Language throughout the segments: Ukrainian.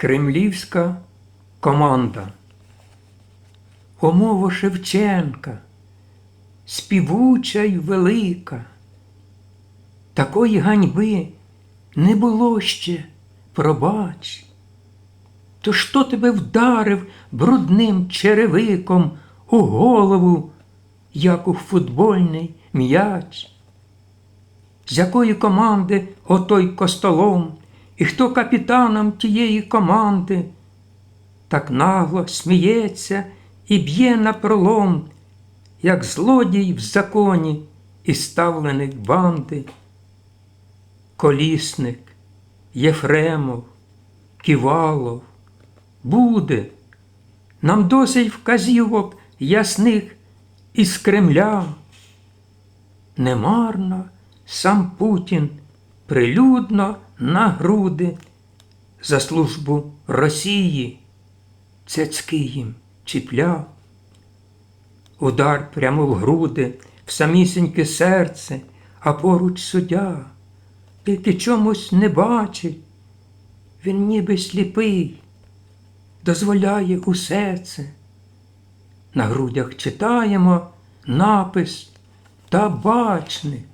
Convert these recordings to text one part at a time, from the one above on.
Кремлівська команда. Умова Шевченка, співуча й велика. Такої ганьби не було ще, пробач. То що тебе вдарив брудним черевиком у голову, як у футбольний м'яч? З якої команди отой костолом, і хто капітаном тієї команди? Так нагло сміється і б'є на пролом, як злодій в законі і ставленик банди. Колісник, Єфремов, Ківалов, буде. Нам досить вказівок ясних із Кремля. Немарно сам Путін прилюдно на груди за службу Росії цяцьки їм чіпляв. Удар прямо в груди, в самісіньке серце, а поруч суддя, тільки чомусь не бачить. Він ніби сліпий, дозволяє усе це. На грудях читаємо напис табачник.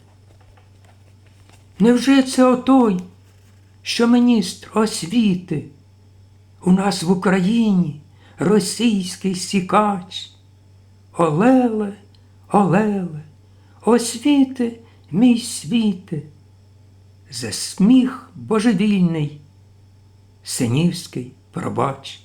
Невже це отой, що міністр освіти? У нас в Україні російський сікач. Олеле, олеле, освіти, мій світе, за сміх божевільний, синівський пробач.